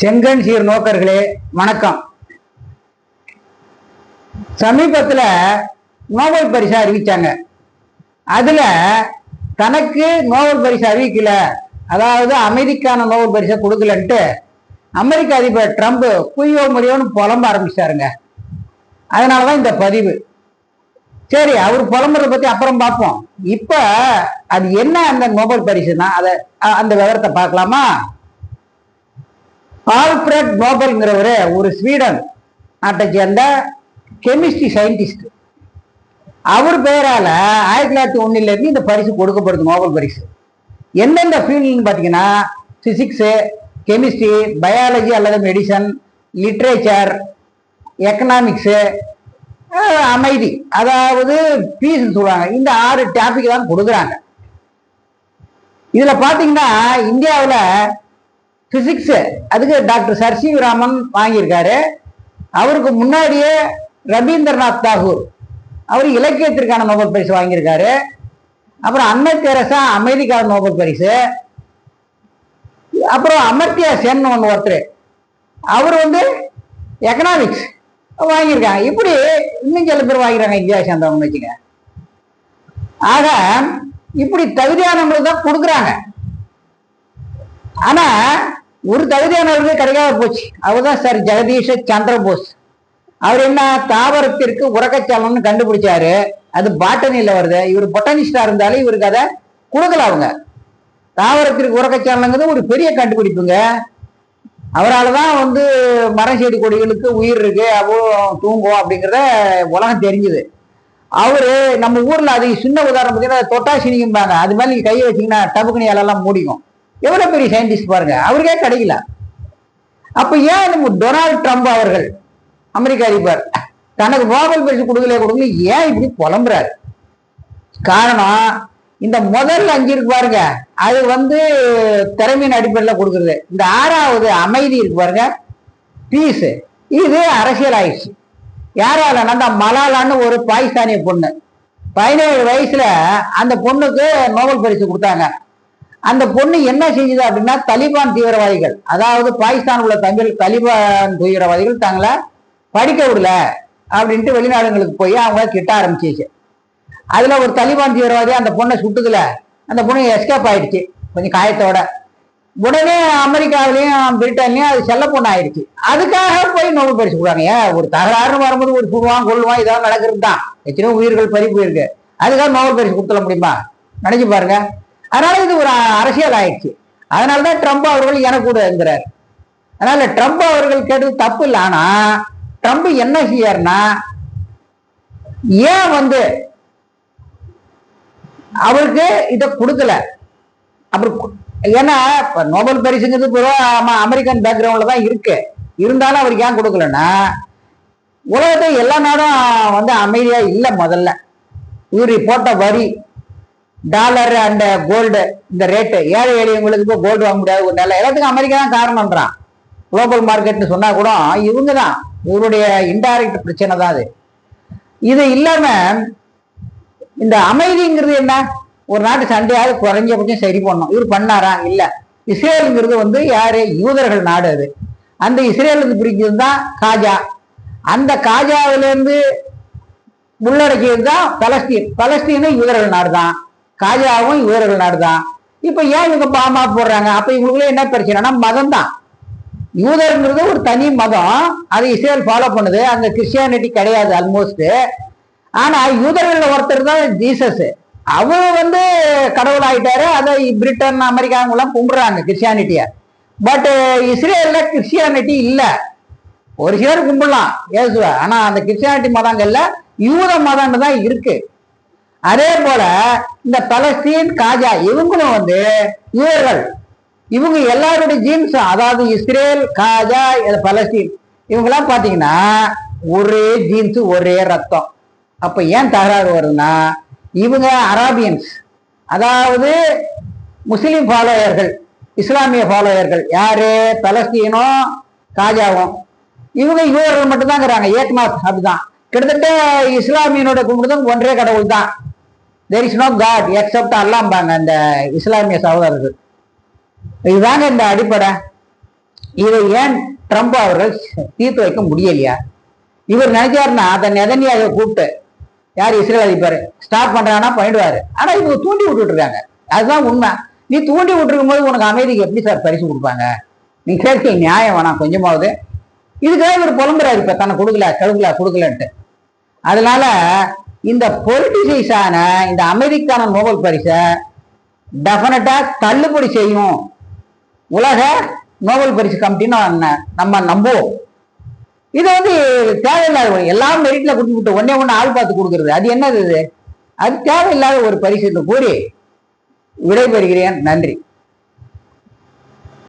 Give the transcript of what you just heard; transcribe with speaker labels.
Speaker 1: செங்கன் சீர் நோக்கர்களே வணக்கம். சமீபத்தில் நோபல் பரிசு அறிவிச்சாங்க. அதில் தனக்கு நோபல் பரிசு அறிவிக்கல. அதாவது அமைதிக்கான நோபல் பரிசை கொடுக்கலன்ட்டு அமெரிக்க அதிபர் ட்ரம்ப் குய்யோ முடியோன்னு புலம்ப ஆரம்பிச்சாருங்க அதனாலதான் இந்த பதிவு. சரி அவர் புலம்புறத பற்றி அப்புறம் பார்ப்போம். இப்போ அது என்ன அந்த நோபல் பரிசுனா அதை அந்த விவரத்தை பார்க்கலாமா? ஆல்ஃபிரட் நோபல்ங்கிறவர் ஒரு ஸ்வீடன் நாட்டை சேர்ந்த கெமிஸ்ட்ரி சயின்டிஸ்ட். அவர் பெயரால் ஆயிரத்தி தொள்ளாயிரத்தி ஒண்ணுல இந்த பரிசு கொடுக்கப்படுது நோபல் பரிசு. எந்தெந்த ஃபீல்டுன்னு பார்த்தீங்கன்னா ஃபிசிக்ஸு கெமிஸ்ட்ரி பயாலஜி அல்லது மெடிசன் லிட்ரேச்சர் எக்கனாமிக்ஸு அமைதி. அதாவது பீஸ் சொல்லுவாங்க. இந்த ஆறு டாபிக் தான் கொடுக்குறாங்க. இதில் பார்த்தீங்கன்னா இந்தியாவில் ஃபிசிக்ஸு அதுக்கு டாக்டர் சர்சி ராமன் வாங்கியிருக்காரு. அவருக்கு முன்னாடியே ரவீந்திரநாத் தாகூர். அவர் இலக்கியத்திற்கான நோபல் பரிசு வாங்கியிருக்காரு. அப்புறம் அன்னை தெரசா அமெரிக்கா நோபல் பரிசு. அப்புறம் அமர்த்தியா சென் ஒன்று ஒருத்தர். அவர் வந்து எக்கனாமிக்ஸ் வாங்கியிருக்காங்க. இப்படி இன்னும் சில பேர் வாங்கிறாங்க இந்தியா சேர்ந்தவங்க வச்சுங்க ஆக இப்படி தகுதியானவங்களுக்கு தான் கொடுக்குறாங்க. ஆனால் ஒரு தகுதியானவருக்கு கிடைக்காத போச்சு. அவர்தான் சார் ஜெகதீஷ் சந்திரபோஸ். அவர் என்ன தாவரத்திற்கு உறக்கச்சாலம்னு கண்டுபிடிச்சாரு. அது பாட்டனியில் வருது. இவர் பொட்டானிஸ்டா இருந்தாலும் இவருக்கு அதை கொடுக்கல அவங்க. தாவரத்திற்கு உறக்கச்சாலங்கிறது ஒரு பெரிய கண்டுபிடிப்புங்க. அவரால் தான் வந்து மரம் செடி கொடிகளுக்கு உயிர் இருக்கு. அவ்வளோ தூங்கும் அப்படிங்கிறத உலகம் தெரிஞ்சுது. அவரு நம்ம ஊர்ல அது சின்ன உதாரணம் பார்த்தீங்கன்னா தொட்டாசினிக்கும்பாங்க அது மாதிரி நீங்க கையை வச்சீங்கன்னா டபுக்குனி எல்லாம் மூடிக்கும். எவ்வளவு பெரிய சயின்டிஸ்ட் பாருங்க அவருக்கே கிடைக்கல. அப்ப ஏன் நம்ம டொனால்ட் ட்ரம்ப் அவர்கள் அமெரிக்க அதிபர் தனக்கு நோபல் பரிசு கொடுக்கல கொடுக்கல ஏன் இப்படி புலம்புறாரு? காரணம் இந்த முதல் அஞ்சு இருக்கு பாருங்க அது வந்து திறமையின் அடிப்படையில் கொடுக்குறது. இந்த ஆறாவது அமைதி இருக்கு பாருங்க பீஸ் இது அரசியல் ஆயிடுச்சு. யாரால அந்த மலாலான்னு ஒரு பாகிஸ்தானிய பொண்ணு பதினேழு வயசுல அந்த பொண்ணுக்கு நோபல் பரிசு கொடுத்தாங்க. அந்த பொண்ணு என்ன செஞ்சது அப்படின்னா தலிபான் தீவிரவாதிகள் அதாவது பாகிஸ்தான் உள்ள தமிழ் தலிபான் தீவிரவாதிகள் தங்களை படிக்க விடல அப்படின்ட்டு வெளிநாடுகளுக்கு போய் அவங்க கிட்ட ஆரம்பிச்சிச்சு. அதில் ஒரு தலிபான் தீவிரவாதி அந்த பொண்ணை சுட்டுதுல. அந்த பொண்ணு எஸ்கேப் ஆயிடுச்சு கொஞ்சம் காயத்தோட. உடனே அமெரிக்காவிலையும் பிரிட்டன்லையும் அது செல்ல பொண்ணு ஆயிடுச்சு. அதுக்காக போய் நோபல் பரிசு கொடுறாங்க ஏன் ஒரு தகராறுன்னு வரும்போது ஒரு சுடுவான் கொள்ளுவான் இதெல்லாம் நடக்கிறது தான். எத்தனையோ உயிர்கள் பறி போயிருக்கு. அதுக்காக நோபல் பரிசு கொடுத்துட முடியுமா? நினைச்சு பாருங்க. அதனால இது ஒரு அரசியல் ஆயிடுச்சு. அதனாலதான் ட்ரம்ப் அவர்கள் என கூட இருக்கிறார் அதனால ட்ரம்ப் அவர்கள் கேட்டது தப்பு இல்லை. ஆனா ட்ரம்ப் என்ன செய்யாருன்னா ஏன் வந்து அவருக்கு இதை கொடுக்கல? அப்புறம் ஏன்னா நோபல் பரிசுங்கிறது பூரா அமெரிக்கன் பேக்ரவுண்ட்ல தான் இருக்கு. இருந்தாலும் அவருக்கு ஏன் கொடுக்கலன்னா உலகத்தை எல்லா நாடும் வந்து அமைதியா இல்லை முதல்ல. இவர் போட்ட வரி டாலர் அண்ட் கோல்டு இந்த ரேட்டு ஏழை எளியவங்களுக்கு இப்போ கோல்டு வாங்க முடியாது. நல்ல எல்லாத்துக்கும் அமெரிக்கா தான் காரணம்ன்றான் குளோபல் மார்க்கெட்னு சொன்னா கூட இவங்க தான். இவருடைய இன்டைரக்ட் பிரச்சனை தான் அது. இது இல்லாம இந்த அமைதிங்கிறது என்ன? ஒரு நாட்டு சண்டையாவது குறைஞ்சபட்சம் சரி பண்ணும் இவர் பண்ணாரா? இல்ல. இஸ்ரேலுங்கிறது வந்து யாரு? யூதர்கள் நாடு அது. அந்த இஸ்ரேலுக்கு இருந்து பிரிக்கிறது தான் காஜா. அந்த காஜாவிலேருந்து உள்ளடக்கியது தான் பலஸ்தீன். பலஸ்தீனும் யூதர்கள் நாடு தான். காஜாவும் யூதர்கள் நாடு தான் இப்ப ஏன் இவங்க பாமா போடுறாங்க? அப்ப இவங்களுக்குள்ள என்ன பிரச்சனைனா மதம் தான் யூதருங்கிறது ஒரு தனி மதம். அது இஸ்ரேல் ஃபாலோ பண்ணுது. அந்த கிறிஸ்டியானிட்டி கிடையாது ஆல்மோஸ்ட் ஆனா யூதர்கள் ஒருத்தர் தான் ஜீசஸ் அவர் வந்து கடவுள் ஆயிட்டாரு. அதை பிரிட்டன் அமெரிக்காங்க எல்லாம் கும்பிடுறாங்க கிறிஸ்டியானிட்டிய பட் இஸ்ரேல்ல கிறிஸ்டியானிட்டி இல்லை. ஒரு சிலர் கும்பிடலாம் ஏசுவ. ஆனா அந்த கிறிஸ்டியானிட்டி மதங்கள்ல யூத மதம்னு தான் இருக்கு. அதே போல இந்த பலஸ்தீன் காஜா இவங்களும் வந்து இவர்கள் இவங்க எல்லாருடைய ஜீன்ஸ் அதாவது இஸ்ரேல் காஜா பலஸ்தீன் இவங்கெல்லாம் பார்த்தீங்கன்னா ஒரே ஜீன்ஸ் ஒரே ரத்தம். அப்போ ஏன் தகராறு வருதுன்னா இவங்க அராபியன்ஸ். அதாவது முஸ்லீம் ஃபாலோயர்கள் இஸ்லாமிய ஃபாலோயர்கள். யாரு? பலஸ்தீனும் காஜாவும். இவங்க யூதர்கள் மட்டும்தான் இருக்கிறாங்க ஏக்நாத் அப்படிதான் கிட்டத்தட்ட இஸ்லாமியனோட கும்பிடுறது ஒன்றே கடவுள் தான் there is no god except அல்லாம்பாங்க அந்த இஸ்லாமிய சகோதரர்கள். இதுதாங்க இந்த அடிப்படை. இதை ஏன் ட்ரம்ப் அவர்கள் தீர்த்து வைக்க முடியலையா? இவர் நினைச்சாருன்னா அதை நெதனியாக கூப்பிட்டு யார் இஸ்ரேல் அதிபர் ஸ்டார்ட் பண்றாங்கன்னா பண்ணிடுவாரு ஆனா இவங்க தூண்டி விட்டுட்டு இருக்காங்க அதுதான் உண்மை. நீ தூண்டி விட்டுருக்கும் போது உனக்கு அமைதிக்கு எப்படி சார் பரிசு கொடுப்பாங்க? நீ கேட்க நியாயம் வேணாம் கொஞ்சமாவது. இதுக்காக இவர் புலம்புறாரு இப்ப தன்னை கொடுக்கல கொடுக்கல கொடுக்கலன்ட்டு. அதனால இந்த பொலிட்டிசைஸான இந்த அமைதிக்கான நோபல் பரிசை டெஃபினட்டாக தள்ளுபடி செய்யும் உலக நோபல் பரிசு கமிட்டின்னு நம்ம நம்புவோம். இது வந்து தேவையில்லாத ஒரு எல்லாம் மெரிட்ல கொடுத்துட்டு ஒன்னே ஒன்று ஆள் பார்த்து கொடுக்குறது. அது என்னது அது தேவையில்லாத ஒரு பரிசு என்று கூறி விடைபெறுகிறேன். நன்றி.